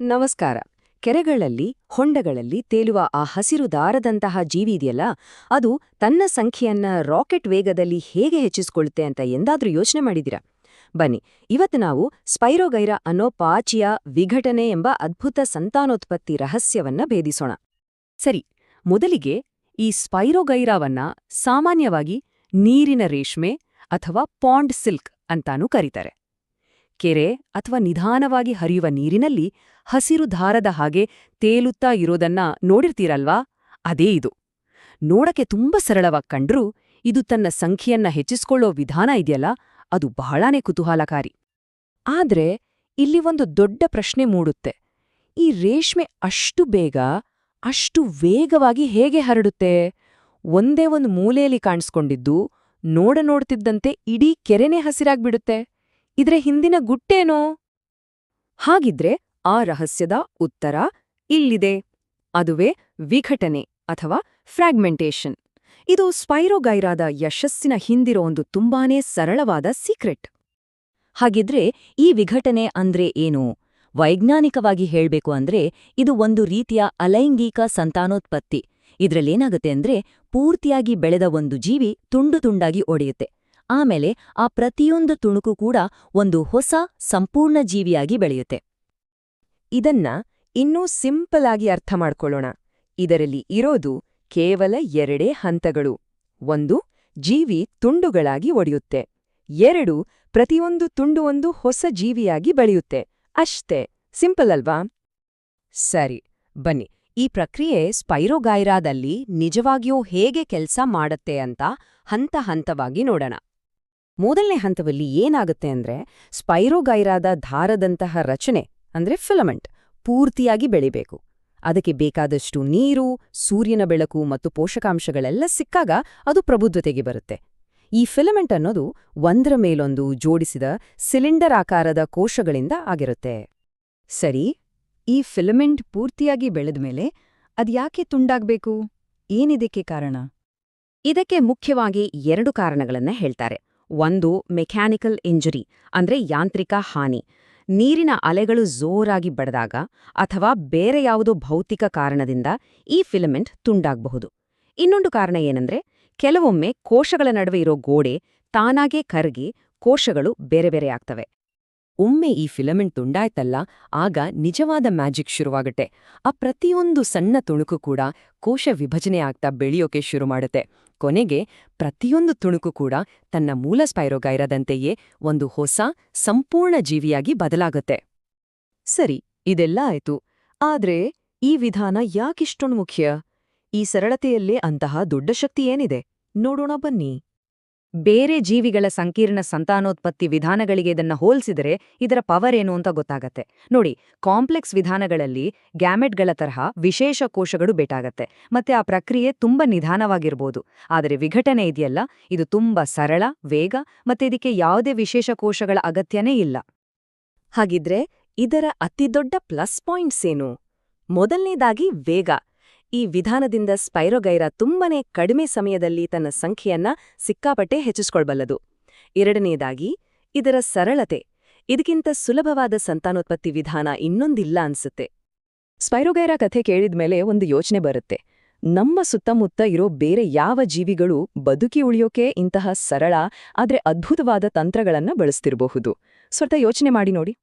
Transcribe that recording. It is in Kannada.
ನಮಸ್ಕಾರ. ಕೆರೆಗಳಲ್ಲಿ, ಹೊಂಡಗಳಲ್ಲಿ ತೇಲುವ ಆ ಹಸಿರು ದಾರದಂತಹ ಜೀವಿ ಇದೆಯಲ್ಲ, ಅದು ತನ್ನ ಸಂಖ್ಯೆಯನ್ನ ರಾಕೆಟ್ ವೇಗದಲ್ಲಿ ಹೇಗೆ ಹೆಚ್ಚಿಸಿಕೊಳ್ಳುತ್ತೆ ಅಂತ ಎಂದಾದ್ರೂ ಯೋಚನೆ ಮಾಡಿದಿರಾ ಬನ್ನಿ, ಇವತ್ತು ನಾವು ಸ್ಪೈರೋಗೈರಾ ಅನ್ನೋ ಪಾಚಿಯ ವಿಘಟನೆ ಎಂಬ ಅದ್ಭುತ ಸಂತಾನೋತ್ಪತ್ತಿ ರಹಸ್ಯವನ್ನ ಭೇದಿಸೋಣ. ಸರಿ, ಮೊದಲಿಗೆ ಈ ಸ್ಪೈರೋಗೈರಾವನ್ನ ಸಾಮಾನ್ಯವಾಗಿ ನೀರಿನ ರೇಷ್ಮೆ ಅಥವಾ ಪಾಂಡ್ ಸಿಲ್ಕ್ ಅಂತಾನೂ ಕರೀತಾರೆ. ಕೆರೆ ಅಥವಾ ನಿಧಾನವಾಗಿ ಹರಿಯುವ ನೀರಿನಲ್ಲಿ ಹಸಿರು ಧಾರದ ಹಾಗೆ ತೇಲುತ್ತಾ ಇರೋದನ್ನ ನೋಡಿರ್ತೀರಲ್ವಾ? ಅದೇ ಇದು. ನೋಡಕ್ಕೆ ತುಂಬ ಸರಳವಾಗಿ ಕಂಡ್ರೂ ಇದು ತನ್ನ ಸಂಖ್ಯೆಯನ್ನ ಹೆಚ್ಚಿಸ್ಕೊಳ್ಳೋ ವಿಧಾನ ಇದೆಯಲ್ಲ, ಅದು ಬಹಳಾನೇ ಕುತೂಹಲಕಾರಿ. ಆದ್ರೆ ಇಲ್ಲಿ ಒಂದು ದೊಡ್ಡ ಪ್ರಶ್ನೆ ಮೂಡುತ್ತೆ. ಈ ರೇಷ್ಮೆ ಅಷ್ಟು ಬೇಗ, ಅಷ್ಟು ವೇಗವಾಗಿ ಹೇಗೆ ಹರಡುತ್ತೆ? ಒಂದೇ ಒಂದು ಮೂಲೆಯಲ್ಲಿ ಕಾಣಿಸ್ಕೊಂಡಿದ್ದು, ನೋಡ ನೋಡ್ತಿದ್ದಂತೆ ಇಡೀ ಕೆರೆನೇ ಹಸಿರಾಗ್ಬಿಡುತ್ತೆ. ಇದ್ರೆ ಹಿಂದಿನ ಗುಟ್ಟೇನೋ? ಹಾಗಿದ್ರೆ ಆ ರಹಸ್ಯದ ಉತ್ತರ ಇಲ್ಲಿದೆ. ಅದುವೇ ವಿಘಟನೆ ಅಥವಾ ಫ್ರಾಗ್ಮೆಂಟೇಷನ್. ಇದು ಸ್ಪೈರೋಗೈರಾದ ಯಶಸ್ಸಿನ ಹಿಂದಿರೋ ಒಂದು ತುಂಬಾನೇ ಸರಳವಾದ ಸೀಕ್ರೆಟ್. ಹಾಗಿದ್ರೆ ಈ ವಿಘಟನೆ ಅಂದ್ರೆ ಏನು? ವೈಜ್ಞಾನಿಕವಾಗಿ ಹೇಳ್ಬೇಕು ಅಂದ್ರೆ ಇದು ಒಂದು ರೀತಿಯ ಅಲೈಂಗಿಕ ಸಂತಾನೋತ್ಪತ್ತಿ. ಇದ್ರಲ್ಲೇನಾಗುತ್ತೆ ಅಂದ್ರೆ ಪೂರ್ತಿಯಾಗಿ ಬೆಳೆದ ಒಂದು ಜೀವಿ ತುಂಡು ತುಂಡಾಗಿ ಒಡೆಯುತ್ತೆ. ಆಮೇಲೆ ಆ ಪ್ರತಿಯೊಂದು ತುಣುಕು ಕೂಡ ಒಂದು ಹೊಸ ಸಂಪೂರ್ಣ ಜೀವಿಯಾಗಿ ಬೆಳೆಯುತ್ತೆ. ಇದನ್ನ ಇನ್ನೂ ಸಿಂಪಲ್ ಆಗಿ ಅರ್ಥ ಮಾಡ್ಕೊಳ್ಳೋಣ. ಇದರಲ್ಲಿ ಇರೋದು ಕೇವಲ ಎರಡೇ ಹಂತಗಳು. ಒಂದು, ಜೀವಿ ತುಂಡುಗಳಾಗಿ ಒಡೆಯುತ್ತೆ. ಎರಡು, ಪ್ರತಿಯೊಂದು ತುಂಡು ಒಂದು ಹೊಸ ಜೀವಿಯಾಗಿ ಬೆಳೆಯುತ್ತೆ. ಅಷ್ಟೇ. ಸಿಂಪಲ್ ಅಲ್ವಾ? ಸರಿ. ಬನ್ನಿ. ಈ ಪ್ರಕ್ರಿಯೆ ಸ್ಪೈರೋಗೈರಾದಲ್ಲಿ ನಿಜವಾಗಿಯೂ ಹೇಗೆ ಕೆಲಸ ಮಾಡತ್ತೆ ಅಂತ ಹಂತ ಹಂತವಾಗಿ ನೋಡೋಣ. ಮೊದಲನೇ ಹಂತದಲ್ಲಿ ಏನಾಗುತ್ತೆ ಅಂದ್ರೆ ಸ್ಪೈರೋಗೈರಾದ ಧಾರದಂತಹ ರಚನೆ, ಅಂದ್ರೆ ಫಿಲಮೆಂಟ್, ಪೂರ್ತಿಯಾಗಿ ಬೆಳಿಬೇಕು. ಅದಕ್ಕೆ ಬೇಕಾದಷ್ಟು ನೀರು, ಸೂರ್ಯನ ಬೆಳಕು ಮತ್ತು ಪೋಷಕಾಂಶಗಳೆಲ್ಲ ಸಿಕ್ಕಾಗ ಅದು ಪ್ರಬುದ್ಧತೆಗೆ ಬರುತ್ತೆ. ಈ ಫಿಲಮೆಂಟ್ ಅನ್ನೋದು ಒಂದರ ಮೇಲೊಂದು ಜೋಡಿಸಿದ ಸಿಲಿಂಡರ್ ಆಕಾರದ ಕೋಶಗಳಿಂದ ಆಗಿರುತ್ತೆ. ಸರಿ, ಈ ಫಿಲಮೆಂಟ್ ಪೂರ್ತಿಯಾಗಿ ಬೆಳೆದ್ಮೇಲೆ ಅದ್ಯಾಕೆ ತುಂಡಾಗ್ಬೇಕು? ಏನಿದಕ್ಕೆ ಕಾರಣ? ಇದಕ್ಕೆ ಮುಖ್ಯವಾಗಿ ಎರಡು ಕಾರಣಗಳನ್ನ ಹೇಳ್ತಾರೆ. ಒಂದು ಮೆಕ್ಯಾನಿಕಲ್ ಇಂಜುರಿ, ಅಂದ್ರೆ ಯಾಂತ್ರಿಕ ಹಾನಿ. ನೀರಿನ ಅಲೆಗಳು ಜೋರಾಗಿ ಬಡದಾಗ ಅಥವಾ ಬೇರೆ ಯಾವುದೋ ಭೌತಿಕ ಕಾರಣದಿಂದ ಈ ಫಿಲಮೆಂಟ್ ತುಂಡಾಗಬಹುದು. ಇನ್ನೊಂದು ಕಾರಣ ಏನಂದ್ರೆ, ಕೆಲವೊಮ್ಮೆ ಕೋಶಗಳ ನಡುವೆ ಇರೋ ಗೋಡೆ ತಾನಾಗೇ ಕರಗಿ ಕೋಶಗಳು ಬೇರೆ ಬೇರೆ ಆಗ್ತವೆ. ಒಮ್ಮೆ ಈ ಫಿಲಮೆಂಟ್ ತುಂಡಾಯ್ತಲ್ಲ, ಆಗ ನಿಜವಾದ ಮ್ಯಾಜಿಕ್ ಶುರುವಾಗುತ್ತೆ. ಆ ಪ್ರತಿಯೊಂದು ಸಣ್ಣ ತುಣುಕು ಕೂಡ ಕೋಶ ವಿಭಜನೆ ಆಗ್ತಾ ಬೆಳೆಯೋಕೆ ಶುರು ಮಾಡುತ್ತೆ. ಕೊನೆಗೆ ಪ್ರತಿಯೊಂದು ತುಣುಕು ಕೂಡ ತನ್ನ ಮೂಲ ಸ್ಪೈರೋಗೈರದಂತೆಯೇ ಒಂದು ಹೊಸ, ಸಂಪೂರ್ಣ ಜೀವಿಯಾಗಿ ಬದಲಾಗುತ್ತೆ. ಸರಿ, ಇದೆಲ್ಲ ಆಯ್ತು. ಆದ್ರೆ ಈ ವಿಧಾನ ಯಾಕಿಷ್ಟೊಂದು ಮುಖ್ಯ? ಈ ಸರಳತೆಯಲ್ಲೇ ಅಂತಹ ದೊಡ್ಡ ಶಕ್ತಿ ಏನಿದೆ? ನೋಡೋಣ ಬನ್ನಿ. ಬೇರೆ ಜೀವಿಗಳ ಸಂಕೀರ್ಣ ಸಂತಾನೋತ್ಪತ್ತಿ ವಿಧಾನಗಳಿಗೆ ಇದನ್ನ ಹೋಲಿಸಿದರೆ ಇದರ ಪವರ್ ಏನು ಅಂತ ಗೊತ್ತಾಗತ್ತೆ. ನೋಡಿ, ಕಾಂಪ್ಲೆಕ್ಸ್ ವಿಧಾನಗಳಲ್ಲಿ ಗ್ಯಾಮೆಟ್ಗಳ ತರಹ ವಿಶೇಷ ಕೋಶಗಳು ಬೇಟಾಗತ್ತೆ ಮತ್ತೆ ಆ ಪ್ರಕ್ರಿಯೆ ತುಂಬಾ ನಿಧಾನವಾಗಿರ್ಬೋದು. ಆದರೆ ವಿಘಟನೆ ಇದೆಯಲ್ಲ, ಇದು ತುಂಬಾ ಸರಳ, ವೇಗ ಮತ್ತೆ ಇದಕ್ಕೆ ಯಾವುದೇ ವಿಶೇಷ ಕೋಶಗಳ ಅಗತ್ಯನೇ ಇಲ್ಲ. ಹಾಗಿದ್ರೆ ಇದರ ಅತಿದೊಡ್ಡ ಪ್ಲಸ್ ಪಾಯಿಂಟ್ಸ್ ಏನು? ಮೊದಲನೇದಾಗಿ ವೇಗ. ಈ ವಿಧಾನದಿಂದ ಸ್ಪೈರೋಗೈರಾ ತುಂಬನೇ ಕಡಿಮೆ ಸಮಯದಲ್ಲಿ ತನ್ನ ಸಂಖ್ಯೆಯನ್ನ ಸಿಕ್ಕಾಪಟ್ಟೆ ಹೆಚ್ಚಿಸ್ಕೊಳ್ಬಲ್ಲದು. ಎರಡನೇದಾಗಿ, ಇದರ ಸರಳತೆ. ಇದಕ್ಕಿಂತ ಸುಲಭವಾದ ಸಂತಾನೋತ್ಪತ್ತಿ ವಿಧಾನ ಇನ್ನೊಂದಿಲ್ಲ ಅನ್ಸುತ್ತೆ. ಸ್ಪೈರೋಗೈರಾ ಕಥೆ ಕೇಳಿದ್ಮೇಲೆ ಒಂದು ಯೋಚನೆ ಬರುತ್ತೆ. ನಮ್ಮ ಸುತ್ತಮುತ್ತ ಇರೋ ಬೇರೆ ಯಾವ ಜೀವಿಗಳು ಬದುಕಿ ಉಳಿಯೋಕೆ ಇಂತಹ ಸರಳ, ಆದ್ರೆ ಅದ್ಭುತವಾದ ತಂತ್ರಗಳನ್ನ ಬಳಸ್ತಿರಬಹುದು. ಸ್ವತಃ ಯೋಚನೆ ಮಾಡಿ ನೋಡಿ.